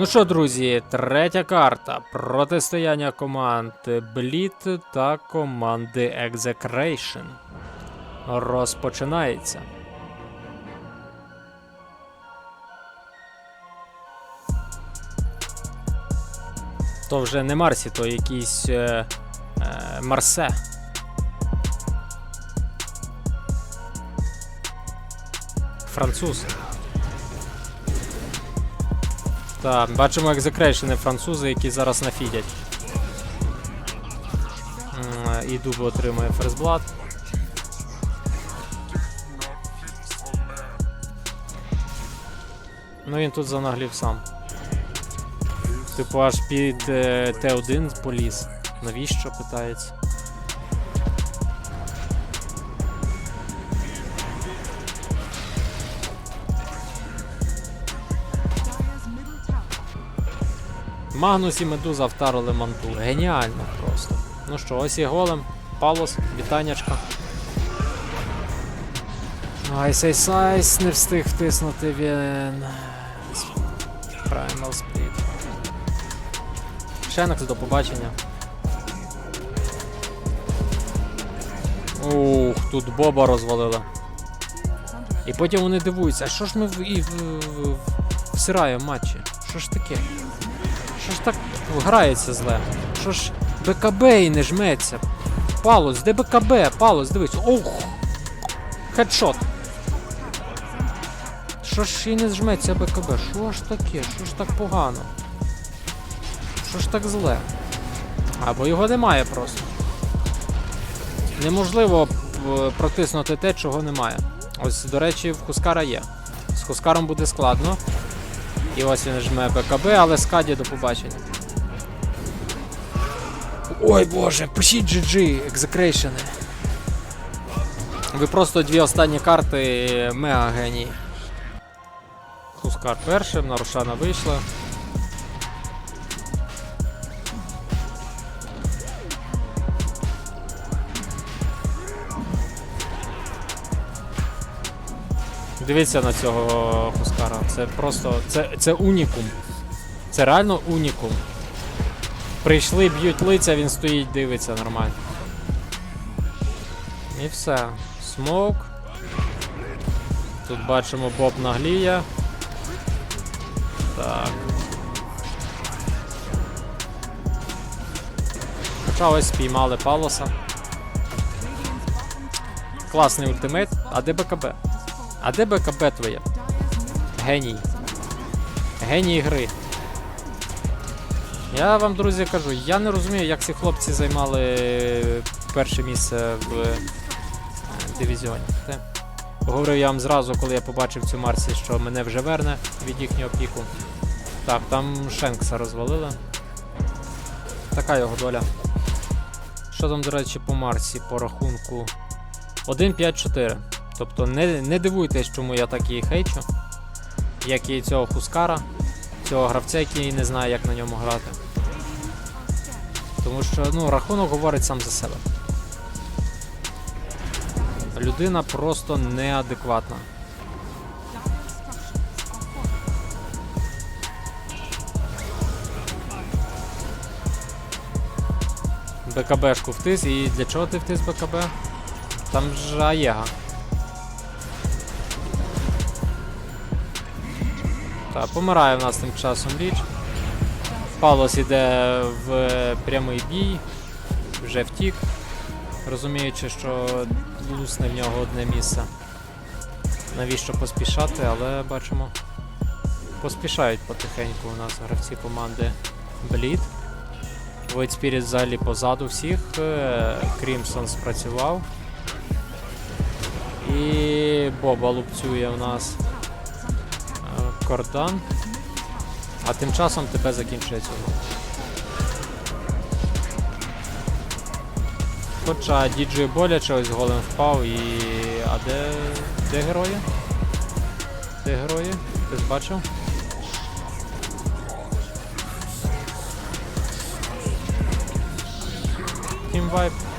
Ну що, друзі, третя карта. Протистояння команд Bleed та команди Execration. Розпочинається. То вже не Марсі, то якийсь е, е, Марсе. Француз. Так, бачимо екзекрейшени французи, які зараз нафідять. І Дубо отримує ферзблат. Ну він тут занаглів сам. Типу аж під е, Т1 поліз. Навіщо питається? Магнус і Медуза втарили манту. Геніально просто. Ну що, ось і голем. Палос, вітаннячка. Айс Айс Айс не встиг втиснути він. Primal Split. Шенекс до побачення. Ух, тут Боба розвалили. І потім вони дивуються, а що ж ми в, і в, в, всираємо матчі? Що ж таке? Що ж так грається зле? Що ж БКБ і не жметься? Палос, де БКБ? Палос, дивись. Ох! Хедшот. Що ж і не жметься БКБ? Що ж таке? Що ж так погано? Що ж так зле? Або його немає просто. Неможливо е, протиснути те, чого немає. Ось, до речі, в Хускара є. З Хускаром буде складно. І ось він жме БКБ, але скаді до побачення. Ой боже, пишіть GG, екзекрейшени. Ви просто дві останні карти мега геній. Хускар першим, Нарушана вийшла. Дивіться на цього Хускара. Це просто. Це, це унікум. Це реально унікум. Прийшли, б'ють лиця, він стоїть, дивиться нормально. І все. Смок. Тут бачимо Боб нагліє. Так. Хоча ось спіймали Палоса. Класний ультимейт. А де БКБ? А де БКБ твоє? Геній. Геній гри. Я вам, друзі, кажу, я не розумію, як ці хлопці займали перше місце в е, дивізіоні. Говорив я вам зразу, коли я побачив цю Марсі, що мене вже верне від їхнього піку. Так, там Шенкса розвалили. Така його доля. Що там, до речі, по Марсі, по рахунку? 1-5-4. Тобто не, не дивуйтесь, чому я так її хейчу. Як і цього Хускара, цього гравця, який не знає, як на ньому грати. Тому що ну, рахунок говорить сам за себе. Людина просто неадекватна. БКБшку втис, і для чого ти втис БКБ? Там ж Аєга. Так, помирає в нас тим часом річ. Палос іде в прямий бій, вже втік, розуміючи, що лусне в нього одне місце. Навіщо поспішати, але бачимо. Поспішають потихеньку у нас гравці команди Bleed. Void Spirit взагалі позаду всіх. е, Крімсон спрацював. І Боба лупцює у нас Кордан. А тим часом тебе закінчується. гру. Хоча діджей боляче ось голем впав і. А де. де герої? Де герої? Хтось бачив? Team Vibe.